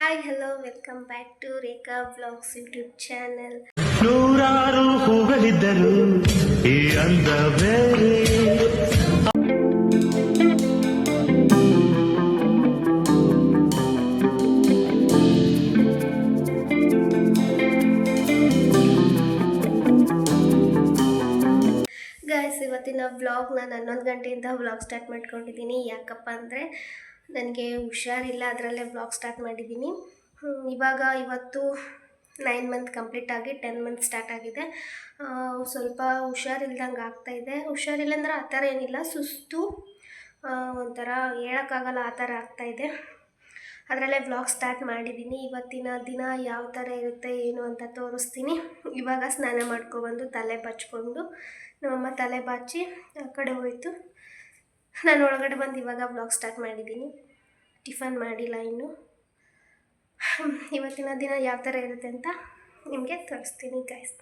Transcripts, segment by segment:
Hi hello welcome back to Rekha blogs YouTube channel ನೂರಾರು ಹೂಗಳಿದ್ದರು ಈ ಅಂದ ಬೇರೆ. ಗಾಯ್ಸ್ ಇವತ್ತಿನ ವ್ಲಾಗ್ ನಾನು ಹನ್ನೊಂದು ಗಂಟೆಯಿಂದ ವ್ಲಾಗ್ ಸ್ಟಾರ್ಟ್ ಮಾಡ್ಕೊಂಡಿದ್ದೀನಿ. ಯಾಕಪ್ಪ ಅಂದರೆ ನನಗೆ ಹುಷಾರಿಲ್ಲ, ಅದರಲ್ಲೇ ಬ್ಲಾಗ್ ಸ್ಟಾರ್ಟ್ ಮಾಡಿದ್ದೀನಿ. ಇವಾಗ ಇವತ್ತು ನೈನ್ ಮಂತ್ ಕಂಪ್ಲೀಟ್ ಆಗಿ ಟೆನ್ ಮಂತ್ ಸ್ಟಾರ್ಟ್ ಆಗಿದೆ. ಸ್ವಲ್ಪ ಹುಷಾರಿಲ್ದಂಗೆ ಆಗ್ತಾಯಿದೆ ಹುಷಾರಿಲ್ಲ ಅಂದ್ರೆ ಆ ಥರ ಏನಿಲ್ಲ, ಸುಸ್ತು ಒಂಥರ ಹೇಳೋಕ್ಕಾಗಲ್ಲ, ಆ ಥರ ಆಗ್ತಾಯಿದೆ ಅದರಲ್ಲೇ ಬ್ಲಾಗ್ ಸ್ಟಾರ್ಟ್ ಮಾಡಿದ್ದೀನಿ. ಇವತ್ತಿನ ದಿನ ಯಾವ ಥರ ಇರುತ್ತೆ, ಏನು ಅಂತ ತೋರಿಸ್ತೀನಿ. ಇವಾಗ ಸ್ನಾನ ಮಾಡ್ಕೊಬಂದು ತಲೆ ಬಚ್ಕೊಂಡು, ನಮ್ಮಮ್ಮ ತಲೆ ಬಾಚಿ ಆ ಕಡೆ ಹೋಯ್ತು. ನಾನು ಒಳಗಡೆ ಬಂದು ಇವಾಗ ಬ್ಲಾಗ್ ಸ್ಟಾರ್ಟ್ ಮಾಡಿದ್ದೀನಿ. ಟಿಫನ್ ಮಾಡಿಲ್ಲ ಇನ್ನು. ಇವತ್ತಿನ ದಿನ ಯಾವ ಥರ ಇರುತ್ತೆ ಅಂತ ನಿಮಗೆ ತೋರಿಸ್ತೀನಿ ಗೈಸ್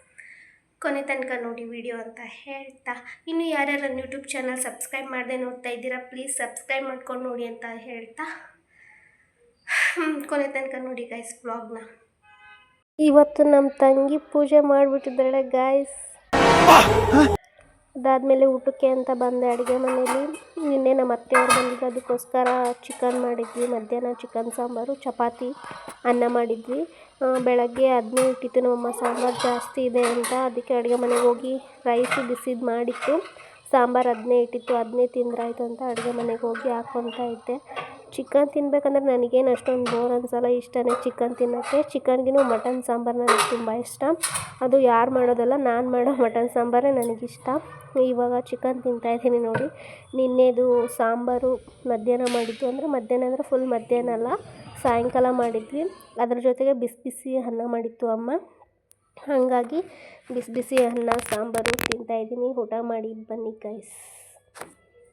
ಕೊನೆ ತನಕ ನೋಡಿ ವಿಡಿಯೋ ಅಂತ ಹೇಳ್ತಾ. ಇನ್ನು ಯಾರ್ಯಾರು ನನ್ನ ಯೂಟ್ಯೂಬ್ ಚಾನಲ್ ಸಬ್ಸ್ಕ್ರೈಬ್ ಮಾಡದೆ ನೋಡ್ತಾ ಇದ್ದೀರಾ ಪ್ಲೀಸ್ ಸಬ್ಸ್ಕ್ರೈಬ್ ಮಾಡ್ಕೊಂಡು ನೋಡಿ ಅಂತ ಹೇಳ್ತಾ. ಕೊನೆ ತನಕ ನೋಡಿ ಗೈಸ್ ಬ್ಲಾಗ್ನ ಇವತ್ತು ನಮ್ಮ ತಂಗಿ ಪೂಜೆ ಮಾಡಿಬಿಟ್ಟಿದ್ದಾಳೆ ಗಾಯ್ಸ್ ಅದಾದಮೇಲೆ ಊಟಕ್ಕೆ ಅಂತ ಬಂದೆ ಅಡುಗೆ ಮನೇಲಿ. ನಿನ್ನೆ ನಮ್ಮ ಅತ್ತೆಯವ್ರು ಬಂದಿದ್ದು ಅದಕ್ಕೋಸ್ಕರ ಚಿಕನ್ ಮಾಡಿದ್ವಿ. ಮಧ್ಯಾಹ್ನ ಚಿಕನ್ ಸಾಂಬಾರು, ಚಪಾತಿ, ಅನ್ನ ಮಾಡಿದ್ವಿ. ಬೆಳಗ್ಗೆ ಅದನ್ನೇ ಇಟ್ಟಿತ್ತು ನಮ್ಮಮ್ಮ ಸಾಂಬಾರು ಜಾಸ್ತಿ ಇದೆ ಅಂತ. ಅದಕ್ಕೆ ಅಡುಗೆ ಮನೆಗೆ ಹೋಗಿ ರೈಸು ಬಿಸಿದು ಮಾಡಿತ್ತು. ಸಾಂಬಾರು ಅದನ್ನೇ ಇಟ್ಟಿತ್ತು ಅದನ್ನೇ ತಿಂದ್ರಾಯ್ತು ಅಂತ ಅಡುಗೆ ಮನೆಗೆ ಹೋಗಿ ಹಾಕ್ಕೊತಾ ಇದ್ದೆ. ಚಿಕನ್ ತಿನ್ಬೇಕಂದ್ರೆ ನನಗೇನು ಅಷ್ಟೊಂದು ಬೋರ್ ಅನ್ಸಲ್ಲ. ಇಷ್ಟನೇ ಚಿಕನ್ ತಿನ್ನೋಕ್ಕೆ. ಚಿಕನ್ಗಿನೂ ಮಟನ್ ಸಾಂಬಾರು ನನಗೆ ತುಂಬ ಇಷ್ಟ. ಅದು ಯಾರು ಮಾಡೋದಲ್ಲ, ನಾನು ಮಾಡೋ ಮಟನ್ ಸಾಂಬಾರೇ ನನಗಿಷ್ಟ. ಇವಾಗ ಚಿಕನ್ ತಿಂತಾಯಿದ್ದೀನಿ ನೋಡಿ. ನಿನ್ನೆದು ಸಾಂಬಾರು ಮಧ್ಯಾಹ್ನ ಮಾಡಿದ್ದು ಅಂದರೆ ಮಧ್ಯಾಹ್ನ ಅಂದರೆ ಫುಲ್ ಮಧ್ಯಾಹ್ನ ಅಲ್ಲ, ಸಾಯಂಕಾಲ ಮಾಡಿದ್ವಿ. ಅದ್ರ ಜೊತೆಗೆ ಬಿಸಿ ಬಿಸಿ ಅನ್ನ ಮಾಡಿತ್ತು ಅಮ್ಮ. ಹಾಗಾಗಿ ಬಿಸಿ ಬಿಸಿ ಅನ್ನ, ಸಾಂಬಾರು ತಿಂತಾಯಿದ್ದೀನಿ ಊಟ ಮಾಡಿ ಬನ್ನಿ ಕಾಯ್ಸ್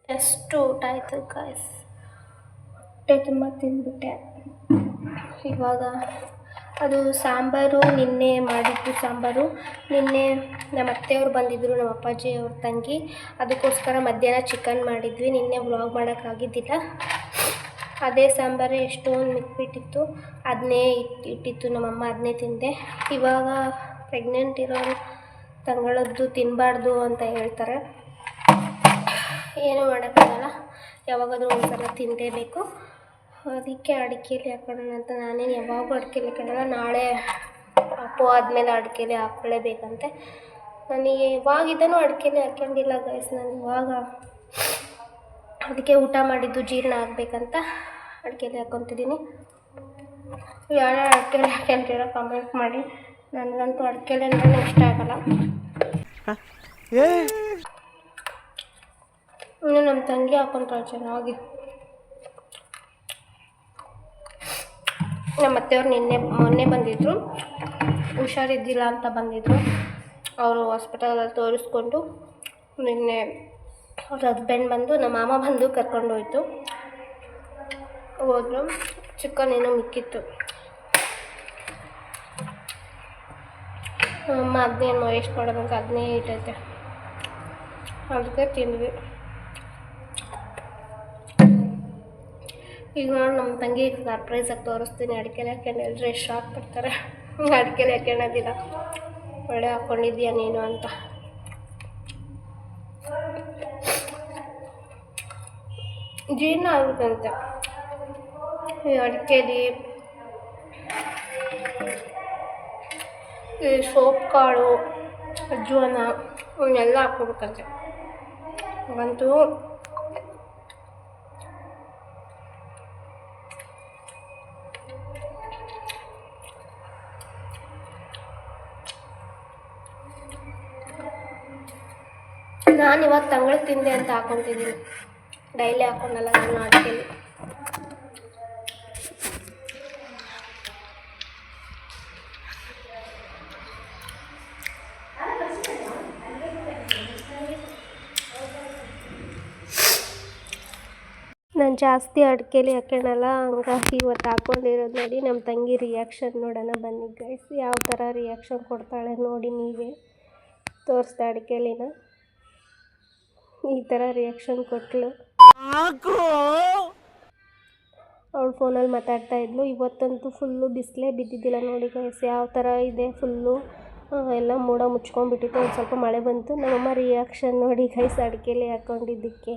ಎಷ್ಟು ಊಟ ಆಯಿತು ಕಾಯ್ಸ್ ಹೊಟ್ಟೆ ತುಂಬ ತಿಂದ್ಬಿಟ್ಟೆ. ಇವಾಗ ಅದು ಸಾಂಬಾರು, ನಿನ್ನೆ ಮಾಡಿದ್ದು ಸಾಂಬಾರು. ನಿನ್ನೆ ನಮ್ಮ ಅತ್ತೆಯವ್ರು ಬಂದಿದ್ದರು ನಮ್ಮ ಅಪ್ಪಾಜಿ ಅವ್ರ ತಂಗಿ. ಅದಕ್ಕೋಸ್ಕರ ಮಧ್ಯಾಹ್ನ ಚಿಕನ್ ಮಾಡಿದ್ವಿ. ನಿನ್ನೆ ವ್ಲಾಗ್ ಮಾಡೋಕ್ಕಾಗಿದ್ದಿಲ್ಲ. ಅದೇ ಸಾಂಬಾರು ಎಷ್ಟೊಂದು ಮಿಕ್ಬಿಟ್ಟಿತ್ತು. ಅದನ್ನೇ ಇಟ್ಟು ಇಟ್ಟಿತ್ತು ನಮ್ಮಮ್ಮ ಅದನ್ನೇ ತಿಂದೆ. ಇವಾಗ ಪ್ರೆಗ್ನೆಂಟ್ ಇರೋರು ತಂಗಳದ್ದು ತಿನ್ನಬಾರ್ದು ಅಂತ ಹೇಳ್ತಾರೆ. ಏನೂ ಮಾಡೋಕ್ಕಾಗಲ್ಲ. ಯಾವಾಗಾದರೂ ಒಂದ್ಸಲ ತಿನ್ನಲೇಬೇಕು ಅದಕ್ಕೆ ಅಡಿಕೆಲಿ ಹಾಕೋಣ ಅಂತ ನಾನೇನು ಯಾವಾಗೂ ಅಡಿಕೆಲಿ ಹಾಕೋಣ. ನಾಳೆ ಅಪ್ಪು ಆದಮೇಲೆ ಅಡಿಕೆಲಿ ಹಾಕ್ಕೊಳ್ಳೇಬೇಕಂತೆ ನನಗೆ ಇವಾಗಿದ್ದನೂ ಅಡಿಕೆಲಿ ಹಾಕ್ಕೊಂಡಿಲ್ಲ ಗೈಸ್ ನಾನು ಇವಾಗ ಅದಕ್ಕೆ ಊಟ ಮಾಡಿದ್ದು ಜೀರ್ಣ ಆಗಬೇಕಂತ ಅಡಿಕೆಲಿ ಹಾಕ್ಕೊತಿದ್ದೀನಿ. ಯಾರು ಅಡಿಕೆಲಿ ಹಾಕ್ಕೊಂತೀರ ಕಮೆಂಟ್ ಮಾಡಿ. ನನಗಂತೂ ಅಡಿಕೆಲಿ ಅಂದ್ರೆ ಇಷ್ಟ ಆಗಲ್ಲ. ಇನ್ನು ನಮ್ಮ ತಂಗಿ ಹಾಕೊಂತಾಳೆ ಚೆನ್ನಾಗಿ. ನಮ್ಮ ಅತ್ತೆಯವ್ರು ನಿನ್ನೆ ಮೊನ್ನೆ ಬಂದಿದ್ದರು ಹುಷಾರಿದ್ದಿಲ್ಲ ಅಂತ ಬಂದಿದ್ದರು ಅವರು ಹಾಸ್ಪಿಟಲಲ್ಲಿ ತೋರಿಸ್ಕೊಂಡು ನಿನ್ನೆ ಅವ್ರ ಹಸ್ಬೆಂಡ್ ಬಂದು, ನಮ್ಮ ಮಾಮ ಬಂದು ಕರ್ಕೊಂಡು ಹೋದ್ರು. ಏನೋ ಮಿಕ್ಕಿತ್ತು. ಅಮ್ಮ ಅದನ್ನೇನು ವೇಸ್ಟ್ ಮಾಡೋದಂತ ಅದನ್ನೇ ಇಟ್ಟೈತೆ ಅದಕ್ಕೆ ತಿಂದ್ವಿ. ಈಗ ನೋಡಿ ನಮ್ಮ ತಂಗಿ ಸರ್ಪ್ರೈಸಾಗಿ ತೋರಿಸ್ತೀನಿ. ಅಡಿಕೆಲಿ ಹಾಕೊಂಡು ಎಲ್ಲರೂ ಎಷ್ಟು ಶಾಕ್ ಪಡ್ತಾರೆ. ಅಡಿಕೆಲಿ ಹಾಕೊಳ್ಳೋದಿಲ್ಲ ಒಳ್ಳೆ ಹಾಕ್ಕೊಂಡಿದ್ಯಾ ನೀನು ಅಂತ. ಜೀರ್ಣ ಆಗುತ್ತಂತೆ ಅಡಿಕೆಲಿ ಈ ಸೋಪ್ ಕಾಳು, ಅಜ್ವಾನ, ಇವನ್ನೆಲ್ಲ ಹಾಕ್ಕೊಬೇಕಂತೆ ಅವಂತೂ ನಾನು ಇವಾಗ ತಂಗಳು ತಿಂದೆ ಅಂತ ಹಾಕೊತಿದ್ದೀನಿ ಡೈಲಿ ಹಾಕೊಂಡಲ್ಲ ನಾನು ಅಡಿಕೆಲಿ ನಾನು ಜಾಸ್ತಿ ಅಡಿಕೆಲಿ ಹಾಕೋಣಲ್ಲ ಹಂಗಾಗಿ ಇವತ್ತು ಹಾಕೊಂಡಿರೋದು ನೋಡಿ ನಮ್ಮ ತಂಗಿ ರಿಯಾಕ್ಷನ್ ನೋಡೋಣ ಬನ್ನಿ ಗೈಸ್ ಯಾವ ಥರ ರಿಯಾಕ್ಷನ್ ಕೊಡ್ತಾಳೆ ನೋಡಿ ನೀವೇ. ತೋರಿಸ್ದೆ ಅಡಿಕೆಲಿನ. ಈ ಥರ ರಿಯಾಕ್ಷನ್ ಕೊಟ್ಟಳು ಅವಳು ಫೋನಲ್ಲಿ ಮಾತಾಡ್ತಾ ಇದ್ಲು. ಇವತ್ತಂತೂ ಫುಲ್ಲು ಬಿಸಿಲೇ ಬಿದ್ದಿದ್ದಿಲ್ಲ ನೋಡಿ ಗೈಸ್ ಯಾವ ಥರ ಇದೆ ಫುಲ್ಲು ಎಲ್ಲ ಮೋಡ ಮುಚ್ಕೊಂಡ್ಬಿಟ್ಟಿತ್ತು. ಒಂದು ಸ್ವಲ್ಪ ಮಳೆ ಬಂತು. ನಮ್ಮಮ್ಮ ರಿಯಾಕ್ಷನ್ ನೋಡಿ ಗೈಸ್ ಅಡಿಕೆಲಿ ಹಾಕ್ಕೊಂಡಿದ್ದಕ್ಕೆ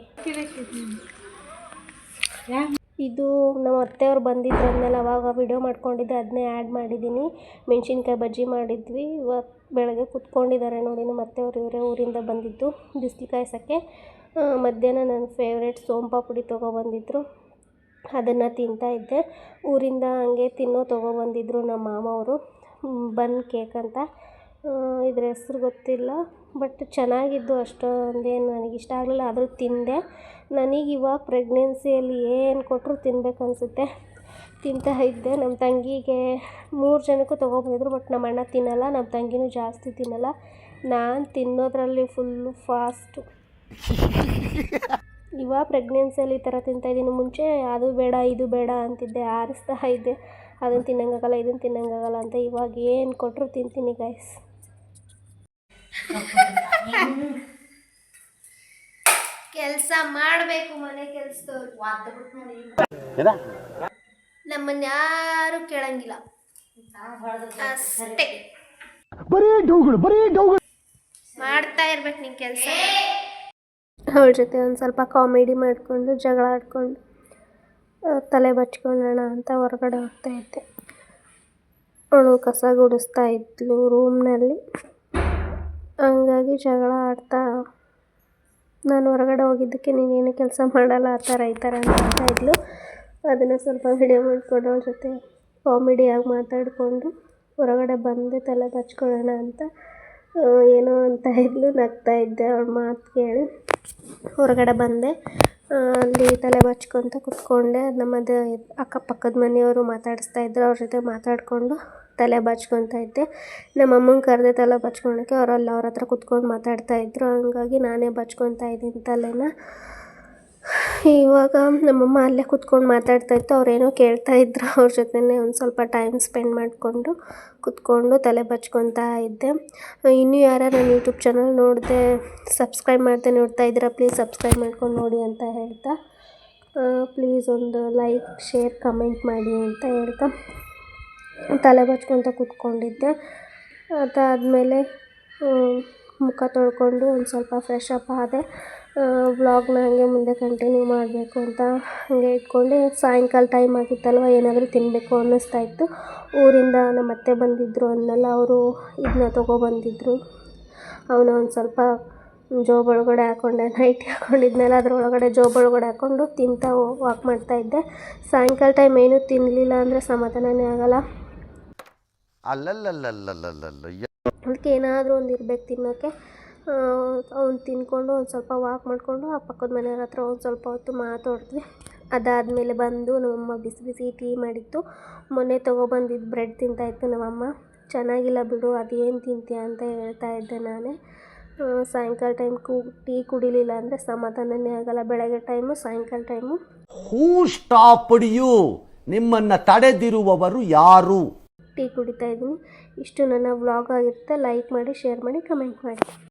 ಇದು ನಮ್ಮ ಅತ್ತೆಯವ್ರು ಬಂದಿದ್ರು ಅಂದಮೇಲೆ ಅವಾಗ ವಿಡಿಯೋ ಮಾಡ್ಕೊಂಡಿದ್ದೆ ಅದನ್ನೇ ಆ್ಯಡ್ ಮಾಡಿದ್ದೀನಿ ಮೆಣಸಿನ್ಕಾಯಿ ಬಜ್ಜಿ ಮಾಡಿದ್ವಿ. ಇವತ್ತು ಬೆಳಗ್ಗೆ ಕುತ್ಕೊಂಡಿದ್ದಾರೆ ನೋಡಿ, ನಮ್ಮ ಅತ್ತೆಯವ್ರು ಇವರೇ ಊರಿಂದ ಬಂದಿದ್ದು ಬಿಸಿಲು ಕಾಯಿಸೋಕ್ಕೆ ಮಧ್ಯಾಹ್ನ ನನ್ನ ಫೇವ್ರೇಟ್ ಸೋಂಪಾಪುಡಿ ತೊಗೊಬಂದಿದ್ರು. ಅದನ್ನು ತಿಂತಾ ಇದ್ದೆ. ಊರಿಂದ ಹಂಗೆ ತಿನ್ನೋ ತೊಗೊಬಂದಿದ್ರು ನಮ್ಮ ಮಾಮವರು. ಬನ್ ಕೇಕ್ ಅಂತ. ಇದ್ರ ಹೆಸ್ರು ಗೊತ್ತಿಲ್ಲ. ಬಟ್ ಚೆನ್ನಾಗಿದ್ದು ಅಷ್ಟೊಂದೇನು ನನಗೆ ಇಷ್ಟ ಆಗಲಿಲ್ಲ. ಆದರೂ ತಿಂದೆ. ನನಗೆ ಇವಾಗ ಪ್ರೆಗ್ನೆನ್ಸಿಯಲ್ಲಿ ಏನು ಕೊಟ್ಟರು ತಿನ್ಬೇಕು ಅನಿಸುತ್ತೆ. ತಿಂತಾ ಇದ್ದೆ. ನಮ್ಮ ತಂಗಿಗೆ ಮೂರು ಜನಕ್ಕೂ ತೊಗೊಬಂದಿದ್ರು, ಬಟ್ ನಮ್ಮ ಅಣ್ಣ ತಿನ್ನಲ್ಲ ನಮ್ಮ ತಂಗಿನೂ ಜಾಸ್ತಿ ತಿನ್ನಲ್ಲ. ನಾನು ತಿನ್ನೋದ್ರಲ್ಲಿ ಫುಲ್ಲು ಫಾಸ್ಟು ಇವಾಗ ಪ್ರೆಗ್ನೆನ್ಸಿಯಲ್ಲಿ ಈ ಥರ ತಿಂತಾಯಿದ್ದೀನಿ ಮುಂಚೆ ಅದು ಬೇಡ, ಇದು ಬೇಡ ಅಂತಿದ್ದೆ. ಆರಿಸ್ತಾ ಇದ್ದೆ. ಅದನ್ನು ತಿನ್ನಂಗಾಗಲ್ಲ ಇದನ್ನು ತಿನ್ನಂಗಾಗಲ್ಲ ಅಂತ ಇವಾಗ ಏನು ಕೊಟ್ಟರು ತಿಂತೀನಿ ಗೈಸ್ ಕೆಲಸ ಮಾಡಬೇಕು ಮನೆ ಕೆಲಸದವ್ರು. ನಮ್ಮನ್ನ ಯಾರು ಕೇಳಂಗಿಲ್ಲ. ಅಷ್ಟೇ. ಬರೀ ಡೌಗಳು ಬರೀ ಡೌಗಳು. ಮಾಡ್ತಾ ಇರ್ಬೇಕು ನೀನು ಕೆಲಸ. ಅವಳ ಜೊತೆ ಒಂದು ಸ್ವಲ್ಪ ಕಾಮಿಡಿ ಮಾಡಿಕೊಂಡು ಜಗಳ ಆಡ್ಕೊಂಡು ತಲೆ ಬಚ್ಕೊಳ್ಳೋಣ ಅಂತ ಹೊರಗಡೆ ಹೋಗ್ತಾ ಇದ್ದೆ. ಅವಳು ಕಸ ಗುಡಿಸ್ತಾ ಇದ್ಲು ರೂಮ್ನಲ್ಲಿ ಹಂಗಾಗಿ ಜಗಳ ಆಡ್ತಾ ನಾನು ಹೊರಗಡೆ ಹೋಗಿದ್ದಕ್ಕೆ ನೀನೇನು ಕೆಲಸ ಮಾಡಲ್ಲ, ಆ ಥರ ಈ ಥರ ಅಂತ ಇದ್ಲು. ಅದನ್ನು ಸ್ವಲ್ಪ ವಿಡಿಯೋ ಮಾಡಿಕೊಂಡು ಅವ್ರ ಜೊತೆ ಕಾಮಿಡಿಯಾಗಿ ಮಾತಾಡಿಕೊಂಡು ಹೊರಗಡೆ ಬಂದೆ ತಲೆ ಬಚ್ಕೊಳ್ಳೋಣ ಅಂತ ಏನೋ ಅಂತ ಇದ್ಲು. ನಗ್ತಾ ಇದ್ದೆ ಅವ್ಳ ಮಾತು ಕೇಳಿ. ಹೊರಗಡೆ ಬಂದೆ. ಅಲ್ಲಿ ತಲೆ ಬಚ್ಕೊತ ಕುತ್ಕೊಂಡೆ. ನಮ್ಮದು ಅಕ್ಕಪಕ್ಕದ ಮನೆಯವರು ಮಾತಾಡಿಸ್ತಾ ಇದ್ರು. ಅವ್ರ ಜೊತೆ ಮಾತಾಡಿಕೊಂಡು ತಲೆ ಬಚ್ಕೊತಾ ಇದ್ದೆ. ನಮ್ಮ ಅಮ್ಮನ ಕರೆದೆ ತಲೆ ಬಚ್ಕೊಳಕ್ಕೆ ಅವರಲ್ಲಿ ಅವ್ರ ಹತ್ರ ಕುತ್ಕೊಂಡು ಮಾತಾಡ್ತಾ ಇದ್ರು. ಹಂಗಾಗಿ ನಾನೇ ಬಚ್ಕೊತಾ ಇದ್ದೀನಿ ತಲೆನ. ಇವಾಗ ನಮ್ಮಮ್ಮ ಅಲ್ಲೇ ಕುತ್ಕೊಂಡು ಮಾತಾಡ್ತಾ ಇತ್ತು. ಅವ್ರೇನೋ ಕೇಳ್ತಾ ಇದ್ರು. ಅವ್ರ ಜೊತೆನೇ ಒಂದು ಸ್ವಲ್ಪ ಟೈಮ್ ಸ್ಪೆಂಡ್ ಮಾಡಿಕೊಂಡು ಕುತ್ಕೊಂಡು ತಲೆ ಬಚ್ಕೊತಾ ಇದ್ದೆ. ಇನ್ನೂ ಯಾರು ನನ್ನ ಯೂಟ್ಯೂಬ್ ಚಾನಲ್ ನೋಡಿದೆ ಸಬ್ಸ್ಕ್ರೈಬ್ ಮಾಡ್ದೆ, ನೋಡ್ತಾ ಇದ್ದೀರಾ ಪ್ಲೀಸ್ ಸಬ್ಸ್ಕ್ರೈಬ್ ಮಾಡ್ಕೊಂಡು ನೋಡಿ ಅಂತ ಹೇಳ್ತಾ ಪ್ಲೀಸ್ ಒಂದು ಲೈಕ್ ಶೇರ್ ಕಮೆಂಟ್ ಮಾಡಿ ಅಂತ ಹೇಳ್ತಾ. ತಲೆ ಬಚ್ಕೊತ ಕೂತ್ಕೊಂಡಿದ್ದೆ. ಅದಾದಮೇಲೆ ಮುಖ ತೊಳ್ಕೊಂಡು ಒಂದು ಸ್ವಲ್ಪ ಫ್ರೆಶ್ ಅಪ್ ಆದೆ. ವ್ಲಾಗ್ನ ಹಂಗೆ ಮುಂದೆ ಕಂಟಿನ್ಯೂ ಮಾಡಬೇಕು ಅಂತ ಹಾಗೆ ಇಟ್ಕೊಂಡೆ ಸಾಯಂಕಾಲ ಟೈಮ್ ಆಗಿತ್ತಲ್ವ, ಏನಾದರೂ ತಿನ್ನಬೇಕು ಅನ್ನಿಸ್ತಾ ಇತ್ತು. ಊರಿಂದ ನಮ್ಮ ಅತ್ತೆ ಬಂದಿದ್ದರು ಅಂದಲ್ಲ ಅವರು ಇದನ್ನ ತೊಗೊಬಂದಿದ್ದರು ಅವನ ಒಂದು ಸ್ವಲ್ಪ ಜೋಬ್ ಒಳಗಡೆ ಹಾಕ್ಕೊಂಡೆ ನೈಟ್ ಹಾಕ್ಕೊಂಡಿದ್ಮೇಲೆ ಅದರೊಳಗಡೆ ಜೋಬ್ ಒಳಗಡೆ ಹಾಕ್ಕೊಂಡು ತಿಂತಾ ವಾಕ್ ಮಾಡ್ತಾಯಿದ್ದೆ ಸಾಯಂಕಾಲ ಟೈಮ್ ಏನೂ ತಿನ್ನಲಿಲ್ಲ ಅಂದರೆ ಸಮಾಧಾನನೇ ಆಗಲ್ಲ. ಅಲ್ಲಲ್ಲಲ್ಲಲ್ಲಲ್ಲಲ್ಲ ಏನಾದರೂ ಒಂದು ಇರಬೇಕು ತಿನ್ನೋಕ್ಕೆ ಅವ್ನು ತಿನ್ಕೊಂಡು ಒಂದು ಸ್ವಲ್ಪ ವಾಕ್ ಮಾಡಿಕೊಂಡು ಆ ಪಕ್ಕದ ಮನೆಯವ್ರ ಹತ್ರ ಒಂದು ಸ್ವಲ್ಪ ಹೊತ್ತು ಮಾತಾಡಿದ್ವಿ ಅದಾದಮೇಲೆ ಬಂದು ನಮ್ಮಮ್ಮ ಬಿಸಿ ಬಿಸಿ ಟೀ ಮಾಡಿತ್ತು ಮೊನ್ನೆ ತೊಗೊಬಂದಿದ್ದು ಬ್ರೆಡ್ ತಿಂತಾಯಿತ್ತು ನಮ್ಮಮ್ಮ ಚೆನ್ನಾಗಿಲ್ಲ ಬಿಡು ಅದೇನು ತಿಂತೀಯ ಅಂತ ಹೇಳ್ತಾ ಇದ್ದೆ ನಾನೇ ಸಾಯಂಕಾಲ ಟೈಮ್ ಕು ಟೀ ಕುಡಿಲಿಲ್ಲ ಅಂದರೆ ಸಮಾಧಾನನೇ ಆಗಲ್ಲ ಬೆಳಗ್ಗೆ ಟೈಮು ಸಾಯಂಕಾಲ ಟೈಮು ಹೂ ಸ್ಟಾಪ್ ಯು ನಿಮ್ಮನ್ನು ತಡೆದಿರುವವರು ಯಾರು ಟೀ ಕುಡಿತಾ ಇದ್ದೀನಿ. ಇಷ್ಟು ನನ್ನ ವ್ಲಾಗ್ ಆಗಿರುತ್ತೆ. ಲೈಕ್ ಮಾಡಿ ಶೇರ್ ಮಾಡಿ ಕಮೆಂಟ್ ಮಾಡಿ.